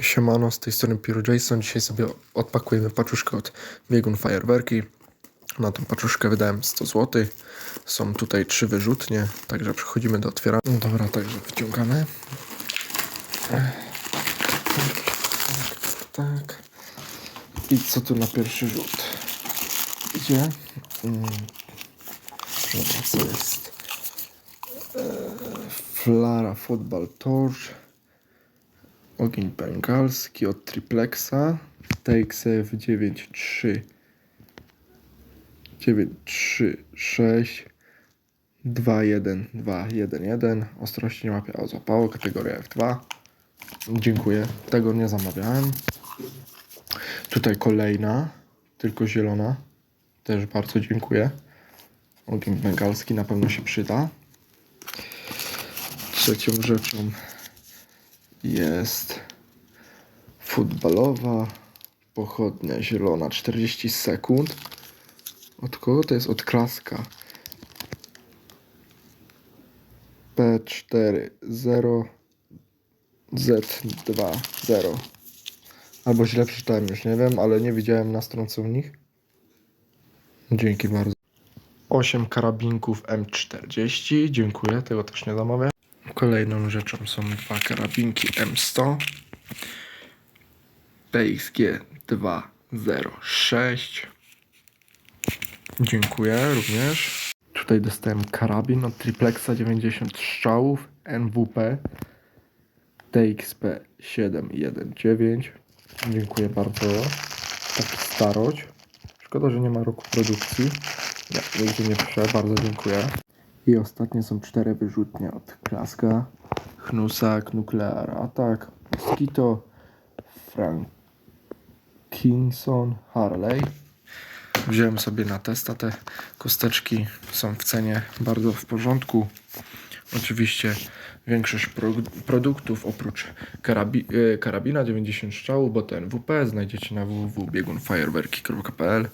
Siemano, z tej strony Piru Jason. Dzisiaj sobie odpakujemy paczuszkę od Biegun Fajerwerki. Na tą paczuszkę wydałem 100 zł. Są tutaj trzy wyrzutnie, także przechodzimy do otwierania. No dobra, także wyciągamy. Tak, tak, tak. I co tu na pierwszy rzut? Idzie? Mm. Dobra, co jest? Eee, Flara Football Torch. Ogień bengalski od triplexa. TXF 93 936 21211 Ostrości nie łapie, a złapało. Kategoria F2. Dziękuję. Tego nie zamawiałem. Tutaj kolejna, tylko zielona. Też bardzo dziękuję. Ogień bengalski na pewno się przyda. Trzecią rzeczą jest futbalowa pochodnia zielona 40 sekund. Od kogo to jest? Od klaska. P40 Z20. Albo źle przeczytałem, już nie wiem, ale nie widziałem na stronce u nich. Dzięki bardzo. 8 karabinków M40. Dziękuję, tego też nie zamawiam. Kolejną rzeczą są dwa karabinki M100 PXG 206 Dziękuję również. Tutaj dostałem karabin od Triplexa 90 strzałów NWP TXP 719 Dziękuję bardzo. Taki starość. Szkoda, że nie ma roku produkcji. Nie, nigdzie nie piszę. Bardzo dziękuję. I ostatnie są cztery wyrzutnie od Klaska, Hnusak, Nuclear Attack, Mosquito, Frankinson, Harley. Wziąłem sobie na testa te kosteczki, są w cenie bardzo w porządku. Oczywiście większość pro, produktów oprócz karabi, e, karabina 90 strzałów, bo ten WP znajdziecie na www.biegunfajerwerki.pl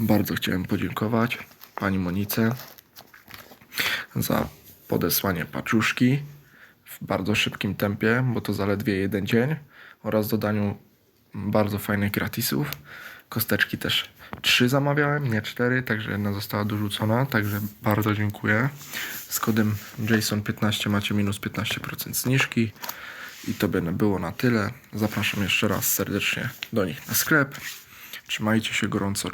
Bardzo chciałem podziękować pani Monice za podesłanie paczuszki w bardzo szybkim tempie, bo to zaledwie jeden dzień oraz dodaniu bardzo fajnych gratisów. Kosteczki też trzy zamawiałem, nie cztery, także jedna została dorzucona, także bardzo dziękuję. Z kodem JASON15 macie minus 15% zniżki i to by było na tyle. Zapraszam jeszcze raz serdecznie do nich na sklep. Trzymajcie się gorąco.